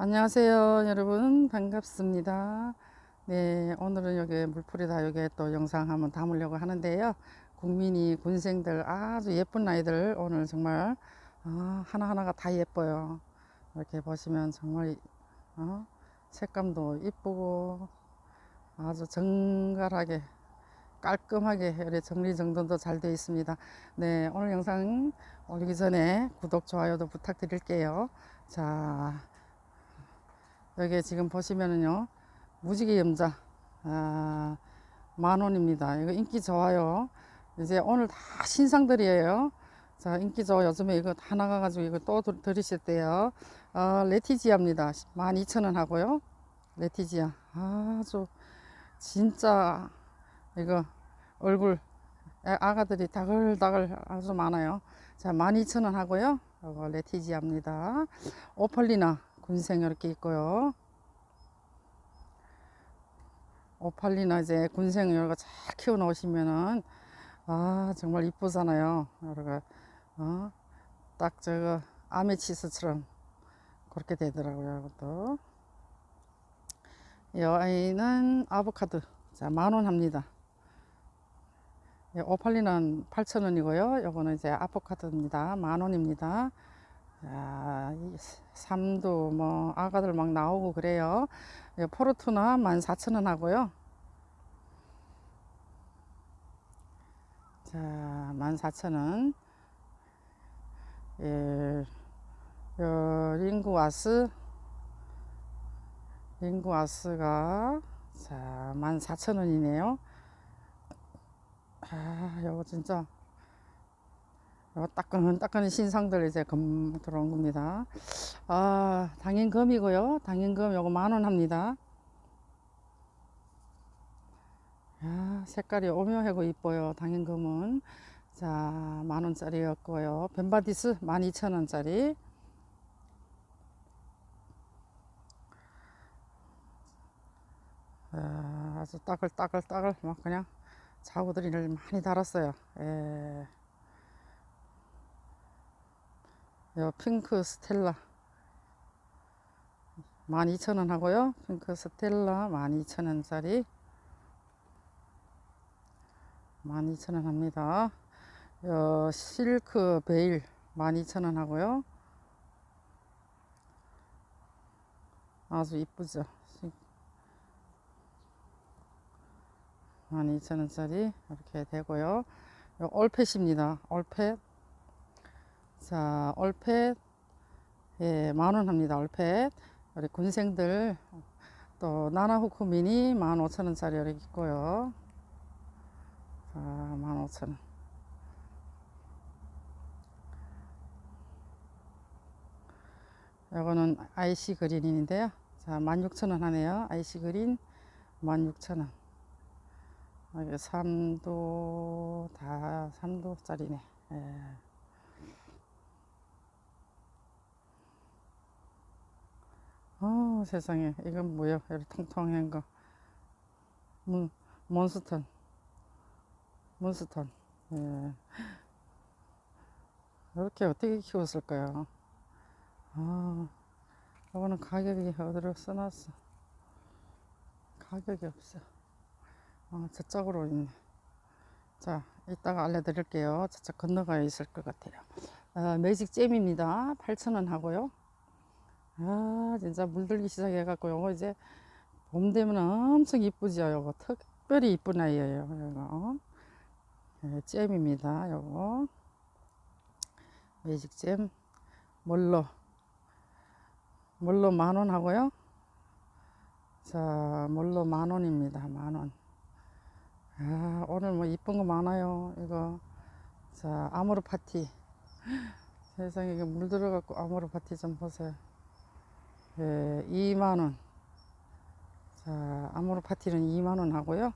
안녕하세요 여러분. 반갑습니다. 네 오늘은 여기 물풀이다 여기 또 영상 한번 담으려고 하는데요. 국민이 군생들 아주 예쁜 아이들 오늘 정말 아, 하나하나가 다 예뻐요. 이렇게 보시면 정말 어, 색감도 이쁘고 아주 정갈하게 깔끔하게 이렇게 정리정돈도 잘 되어 있습니다. 네 오늘 영상 올리기 전에 구독 좋아요도 부탁드릴게요. 자 여기 지금 보시면은요 무지개 염자 아, 만 원입니다. 이거 인기 좋아요. 이제 오늘 다 신상들이에요. 자 인기 좋아. 요즘에 이거 다 나가가지고 이거 또 들- 들으셨대요. 어, 레티지아입니다. 12,000원 하고요. 레티지아. 아주 진짜 이거 얼굴 아- 아가들이 다글다글 아주 많아요. 자 12,000원 하고요. 레티지아입니다. 오펄리나 군생 이렇게 있고요. 오팔리나 이제 군생 이런 거잘 키워 놓으시면은 아 정말 이쁘잖아요. 여러가 어? 딱 저거 아메치스처럼 그렇게 되더라고요. 이것도 이 아이는 아보카도 자 만 원 합니다. 이 오팔리는 8,000원이고요. 요거는 이제 아보카도입니다. 만 원입니다. 자, 이 삼도 뭐 아가들 막 나오고 그래요. 예, 포르투나 14,000원 하고요. 자, 14,000원. 예, 요 링구아스 링구아스가 자, 14,000원이네요. 아, 요거 진짜 요 따끈따끈한 신상들 이제 금 들어온 겁니다. 아, 당연금이고요. 당연금 요거 만 원 합니다. 야, 색깔이 오묘하고 이뻐요. 당연금은. 자, 만 원짜리였고요. 벤바디스 12,000원짜리. 아, 아주 따글따글따글 막 그냥 자구들이를 많이 달았어요. 예. 요 핑크 스텔라 12,000원 하고요. 핑크 스텔라 12,000원짜리 12,000원 합니다. 요 실크 베일 12,000원 하고요. 아주 이쁘죠. 12,000원짜리 이렇게 되고요. 요 올펫입니다. 올펫 자, 올펫, 예, 만원 합니다. 올펫. 우리 군생들, 또, 나나후크 미니 15,000원짜리 이렇게 있고요. 자, 15,000원. 요거는 IC 그린인데요. 자, 16,000원 하네요. IC 그린 16,000원. 여기 3도, 다 3도짜리네. 예. 어 세상에. 이건 뭐야? 이렇게 통통한 거. 몬, 몬스턴. 몬스턴. 예. 이렇게 어떻게 키웠을까요? 아 이거는 가격이 어디로 써놨어? 가격이 없어. 아 저쪽으로 있네. 자 이따가 알려드릴게요. 저쪽 건너가 있을 것 같아요. 아, 매직 잼입니다. 8,000원 하고요 아 진짜 물들기 시작해갖고 요거 이제 봄 되면 엄청 이쁘죠 요거. 특별히 이쁜 아이예요 요거. 예, 잼입니다 요거. 매직잼. 몰로? 몰로 만원 하고요? 자 몰로 만원입니다 만원. 아 오늘 뭐 이쁜 거 많아요 이거. 자 아모르 파티. 세상에 물 들어갖고 아모르 파티 좀 보세요 예, 2만원. 자, 아모르 파티는 2만원 하고요.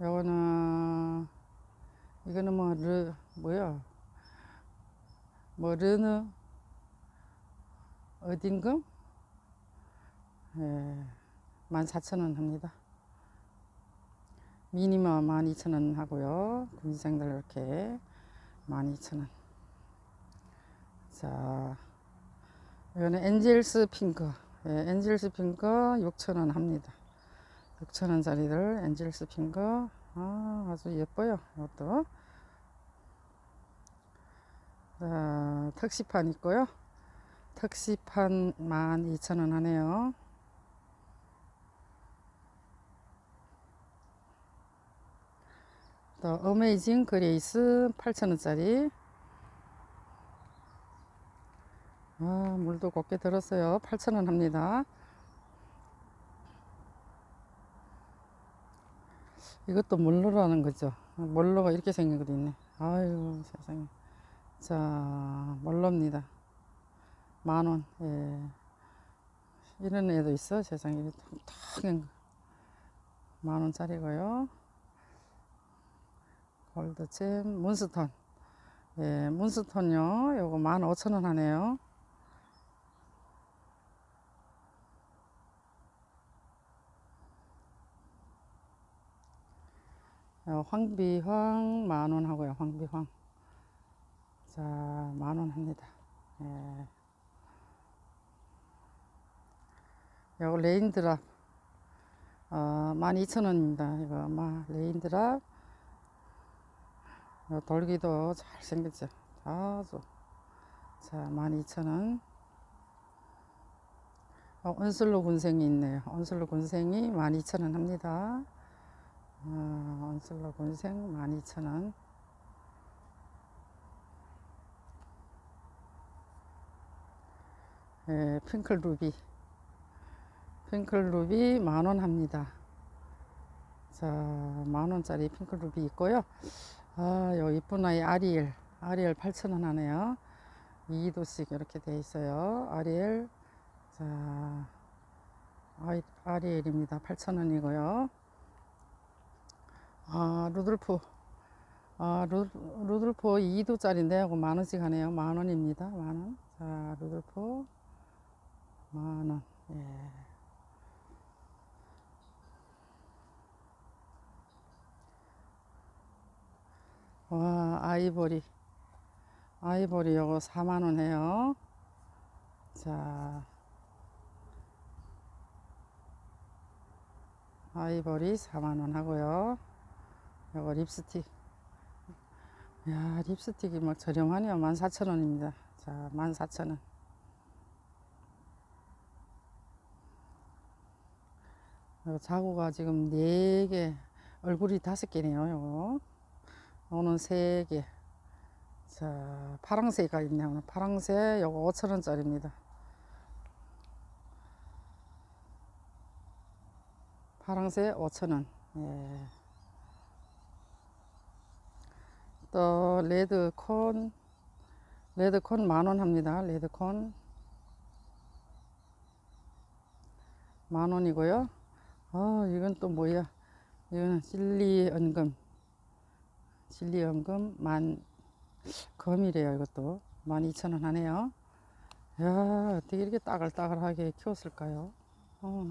요거는, 이거는 뭐, 르, 뭐야? 뭐, 르느, 어딘금? 예, 14,000원 합니다. 미니마 12,000원 하고요. 군생들 이렇게 12,000원. 자, 이거는 엔젤스 핑크. 예, 엔젤스 핑크 6,000원 합니다. 6,000원짜리들 엔젤스 핑크. 아, 아주 예뻐요. 이것도. 자, 특시판 있고요. 특시판 12,000원 하네요. 또 어메이징 그레이스 8,000원짜리. 아, 물도 곱게 들었어요. 8,000원 합니다. 이것도 몰로라는 거죠. 몰로가 이렇게 생긴 것도 있네. 아유, 세상에. 자, 몰로입니다. 만 원. 예. 이런 애도 있어. 세상에. 탁탁한 거. 만 원짜리고요. 골드잼, 문스톤. 예, 문스톤요. 요거 만 오천 원 하네요. 어, 황비황 만원 하고요. 황비황. 자, 만원 합니다. 예. 요거 레인드랍. 어, 12,000원입니다. 이거 마 레인드랍. 요 돌기도 잘 생겼죠. 아주. 자, 12,000원. 어, 온슬로 군생이 있네요. 온슬로 군생이 12,000원 합니다. 어, 온슬로 군생 12,000원. 예, 핑클 루비. 핑클 루비 만원 합니다. 자, 만원짜리 핑클 루비 있고요. 아, 요 이쁜 아이 아리엘. 아리엘 8,000원 하네요. 2도씩 이렇게 돼 있어요. 아리엘. 자, 아이, 아리엘입니다. 8,000원이고요. 아, 루돌프. 아, 루, 루돌프 2도짜리인데, 이거 만원씩 하네요. 만원입니다. 만원. 자, 루돌프. 만원. 예. 와, 아이보리. 아이보리 요거 4만원 해요. 자. 아이보리 4만원 하고요. 요거 립스틱. 야, 립스틱이 막 저렴하네요. 14,000원입니다. 자, 14,000원. 요 자구가 지금 4개, 얼굴이 5개네요. 요거. 요거는 3개. 자, 파랑새가 있네요. 파랑새 요거 5,000원짜리입니다. 파랑새 5,000원. 예. 또 레드콘 레드콘 만원 합니다. 레드콘 만원이고요. 어, 이건 또 뭐야? 이거는 실리 은금 실리 은금 만 금이래요. 이것도 만 이천 원 하네요. 야, 어떻게 이렇게 따글따글하게 키웠을까요? 어.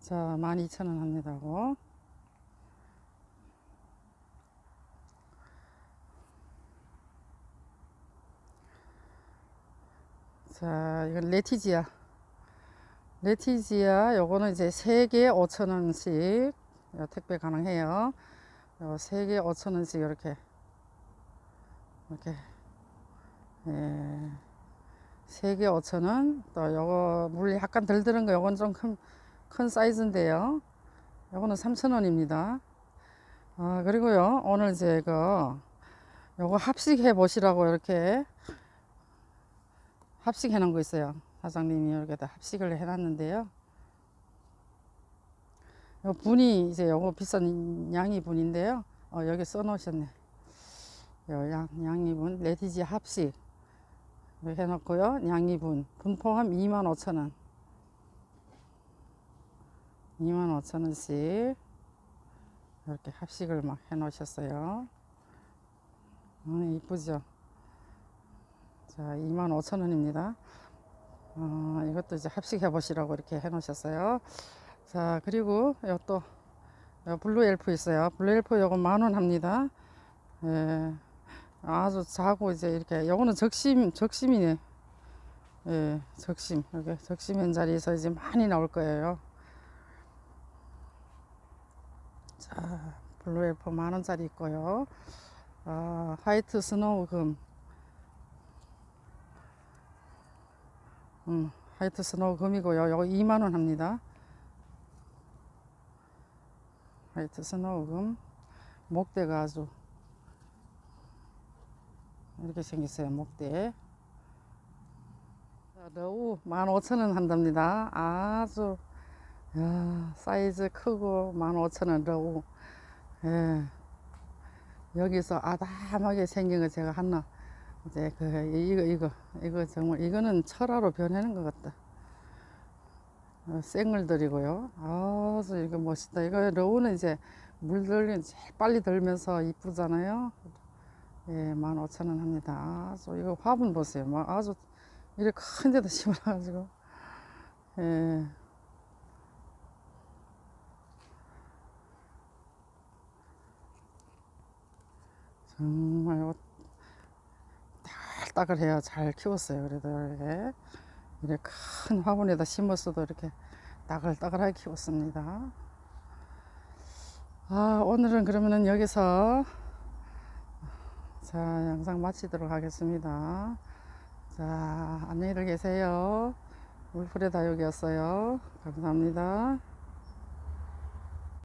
자, 만 이천 원 합니다고. 자, 이건 레티지아. 레티지아, 요거는 이제 3개 5천원씩 택배 가능해요. 요 3개 5천원씩 이렇게, 이렇게, 예. 3개 5천원. 또 요거 물이 약간 덜 들은 거, 요건 좀 큰, 큰 사이즈인데요. 요거는 3천원입니다. 아, 그리고요, 오늘 제가 요거 합식해 보시라고 이렇게 합식해 놓은 거 있어요. 사장님이 이렇게 다 합식을 해 놨는데요. 요 분이 이제 요거 비싼 양이 분인데요. 어, 여기 써 놓으셨네. 요 양, 양이분 레디지 합식 이렇게 해 놓고요. 양이분 분 포함 25,000원. 25,000원씩 이렇게 합식을 막 해 놓으셨어요. 어, 이쁘죠? 자, 25,000원입니다. 어, 이것도 이제 합식해 보시라고 이렇게 해 놓으셨어요. 자, 그리고 어, 블루 엘프 있어요. 블루 엘프 요거 만원 합니다. 예. 아주 작고 이제 이렇게 요거는 적심 적심이네. 예, 적심. 이렇게 적심 현자리에서 이제 많이 나올 거예요. 자, 블루 엘프 만 원짜리 있고요. 아, 화이트 스노우 금. 음, 화이트 스노우 금이고요. 요거 2만 원 합니다. 화이트 스노우 금. 목대가 아주 이렇게 생겼어요. 목대. 자, 러우 15,000원 한답니다. 아주 야, 사이즈 크고 15,000원 러우. 예. 여기서 아담하게 생긴 거 제가 하나 이제 그 이거 이거 이거 정말 이거는 철화로 변하는 것 같다. 어, 생을들이고요. 아주 이거 멋있다. 이거 러우는 이제 물 들면 제일 빨리 들면서 이쁘잖아요. 예, 15,000원 합니다. 아주 이거 화분 보세요. 막 아주 이렇게 큰 데다 심어가지고 예. 정말 이거 따글따글해야 잘 키웠어요. 그래도 이렇게 이렇게 큰 화분에다 심었어도 이렇게 따글따글하게 키웠습니다. 아, 오늘은 그러면은 여기서 자, 영상 마치도록 하겠습니다. 자, 안녕히들 계세요. 울프레 다육이었어요. 감사합니다.